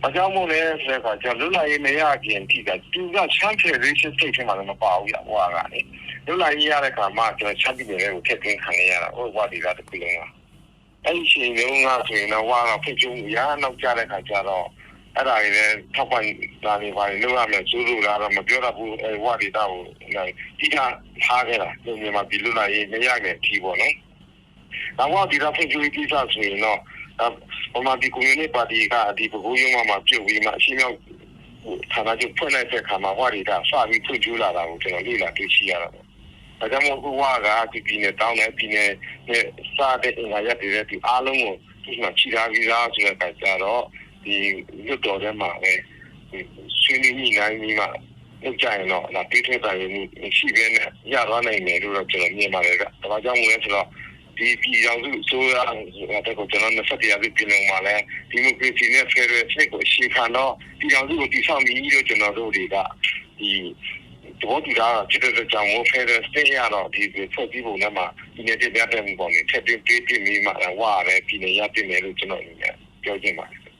။ဘာကြောင့်မို့လဲဆိုတဲ့အခါကျလွတ်လပ်ရေးမရခင်ထိကသူကချမ်းဖယ်ရေးစိတ်ထဲမှာလည်းမပါဘူးရဟိုကလေ။လွတ်လပ်ရေးရတဲ့အခါမှာကျွန်တော်ချမ်းပြည်နယ်ကိုထည့်သွင်းခံရတာဟိုဘဝဒီကတခုလုံးကအဲ့ဒီချိန်လုံးကဆိုရင်တော့ဝါကဖိတ်ချုံရနောက်ကြတဲ့အခါကျတော့အဲ့ဒါတွေလည်းထောက်ပံ့လာနေပါလေလို့ရမယ်စိုးလို့လာတော့မပြောတတ်ဘူးအဲဝါဒီတာကိုတိကျထားခဲ့တာဒီမြန်မာပြည်လွတ်လပ်ရေးမရခင်အထိပေါ့နော်။နောက်ဝါဒီတာဖိတ်ချုံကိစ္စဆိုရင်တော့ ဗမာပြည်ကွန်မြူနတီပါတီကဒီပကူရုံးမှာပြုတ်ပြီးမှအရှင်းရောက်ဌာနချုပ်ဖွင့်လိုက်တဲ့အခါမှာဝါဒီတာစပြီးဖွင့်ကျူးလာတာကိုကျွန်တော်လေ့လာတွေ့ရှိရတာပေါ့။ဒါကြောင့်မို့ခုဝါကဒီပြည်နယ်တောင်းတဲ့ပြည်နယ်နဲ့စတဲ့အင်္ဂါရက်တွေဒီအားလုံးကိုဒီမှာခြိထားပြီးသားဆိုတဲ့အခါကျတော့ဒီလွတ်တော်ထဲမှာပဲဆွေးနွေးညှိနှိုင်းပြီးမှလောက်ကြရင်တော့ဒါပေးထွက်တာရင်းရှိပဲနဲ့ရသွားနိုင်တယ်လို့တော့ကျွန်တော်မြင်ပါတယ်က။ဒါကြောင့်မို့လဲဆိုတော့ ဒီပြည်အောင်စုဆိုရတဲ့ကိုကျွန်တော်20ရာစုပြည်လုံးမှာလဲဒီမိုကရေစီနဲ့ဖက်ဒရယ်စိတ်ကိုရှေ့ခံတော့ပြည်အောင်စုကိုတည်ဆောက်ပြီးလို့ကျွန်တော်တို့တွေကဒီတော့ဒီကဖြစ်တဲ့ကြောင့်မို့ဖက်ဒရယ်စတေးရတော့ဒီဖွဲ့စည်းပုံနဲ့မှာဒီနေ့ပြတဲ့ပုံပေါ်နေထပ်ပြီးပြီးပြီးမိမှဝါရဲပြည်နေရပြင်မယ်လို့ကျွန်တော်ပြောချင်ပါတယ်